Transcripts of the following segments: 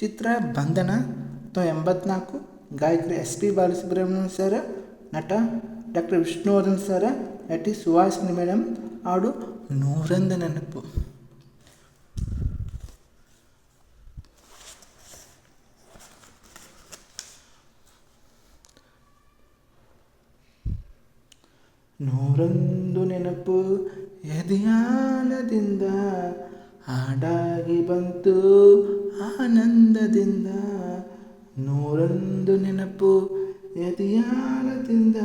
ಚಿತ್ರ ಬಂಧನ ತೊ ಎಂಬತ್ನಾಲ್ಕು. ಗಾಯಕರು ಎಸ್ ಪಿ ಬಾಲಸುಬ್ರಹ್ಮಣ್ಯನ್ ಸರ್, ನಟ ಡಾಕ್ಟರ್ ವಿಷ್ಣುವರ್ಧನ್ ಸರ್, ನಟಿ ಸುಹಾಸಿನಿ ಮೇಡಮ್ ಹಾಡು ನೂರೊಂದು ನೆನಪು. ನೂರೊಂದು ನೆನಪು ಎದೆಯಾಲದಿಂದ ಹಾಡಾಗಿ ಬಂತು ಆನಂದದಿಂದ. ನೂರೊಂದು ನೆನಪು ಎದೆಯಾಳದಿಂದ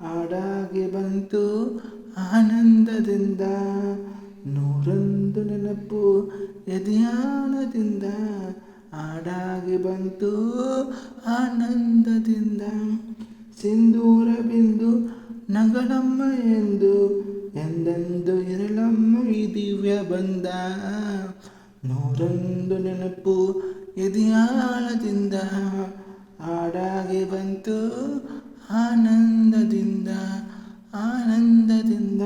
ಹಾಡಾಗಿ ಬಂತು ಆನಂದದಿಂದ. ನೂರೊಂದು ನೆನಪು ಎದೆಯಾಳದಿಂದ ಹಾಡಾಗಿ ಬಂತು ಆನಂದದಿಂದ. ಸಿಂಧೂರ ಬಿಂದು ನಗಳಮ್ಮ ಎಂದು, ಎಂದೆಂದು ಇರಲಮ್ಮ ಈ ದಿವ್ಯ ಬಂದ. ನೂರೊಂದು ನೆನಪು ಎದೆಯಾಳದಿಂದ, ಹಾಡಾಗಿ ಬಂತು ಆನಂದದಿಂದ ಆನಂದದಿಂದ.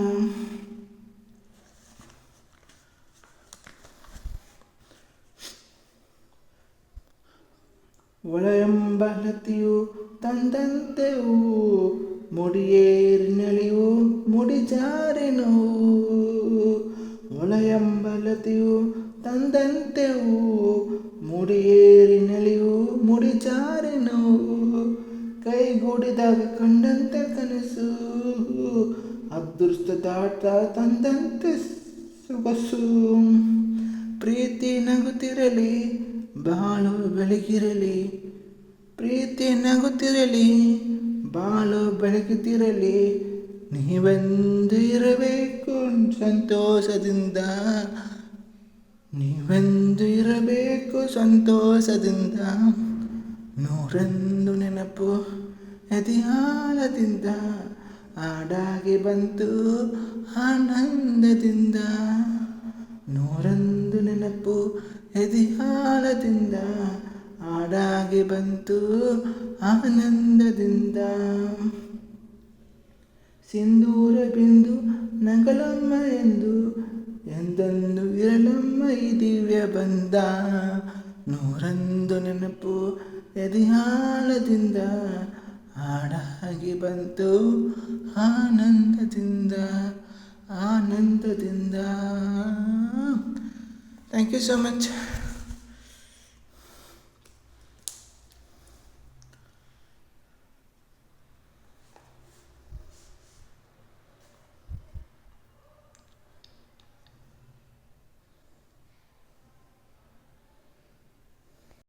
ಒಳೆಯಂಬಲತಿಯು ತಂದಂತೆವು ಮುಡಿಯೇರಿನಳಿವು ಮುಡಿಜಾರಿನು ಒಳೆಯಂಬಲತಿಯು ತಂದಂತೆವು ಮುಡಿಯೇರಿನಳಿವು ಮುಡಿಜಾರಿನು, ಕೈಗೂಡಿದಾಗ ಕಂಡಂತೆ ಕನಸು, ಅದೃಷ್ಟ ದಾಟ ತಂದಂತೆ ಸೊಗಸು. ಪ್ರೀತಿ ನಗುತ್ತಿರಲಿ, ಬಾಳು ಬೆಳಗಿರಲಿ, ಪ್ರೀತಿ ನಗುತ್ತಿರಲಿ ಬಾಳು ಬೆಳಗುತ್ತಿರಲಿ ನೀವೆಂದು ಇರಬೇಕು ಸಂತೋಷದಿಂದ? ನೀವೆಂದು ಇರಬೇಕು ಸಂತೋಷದಿಂದ? ನೂರೊಂದು ನೆನಪು ಎದೆಯಾಳದಿಂದ ಆಡಾಗಿ ಬಂತು ಆನಂದದಿಂದ. ನೂರೊಂದು ನೆನಪು ಎದೆಯಾಳದಿಂದ ಹಾಡಾಗಿ ಬಂತು ಆನಂದದಿಂದ. ಸಿಂಧೂರ ಬಿಂದು ನಗಲಮ್ಮ ಎಂದು, ಎಂದೊಂದು ಇರಲಮ್ಮ ಈ ದಿವ್ಯ ಬಂದ. ನೂರಂದು ನೆನಪು ಎದಿಹಾಲದಿಂದ ಹಾಡಾಗಿ ಬಂತು ಆನಂದದಿಂದ ಆನಂದದಿಂದ. Thank you so much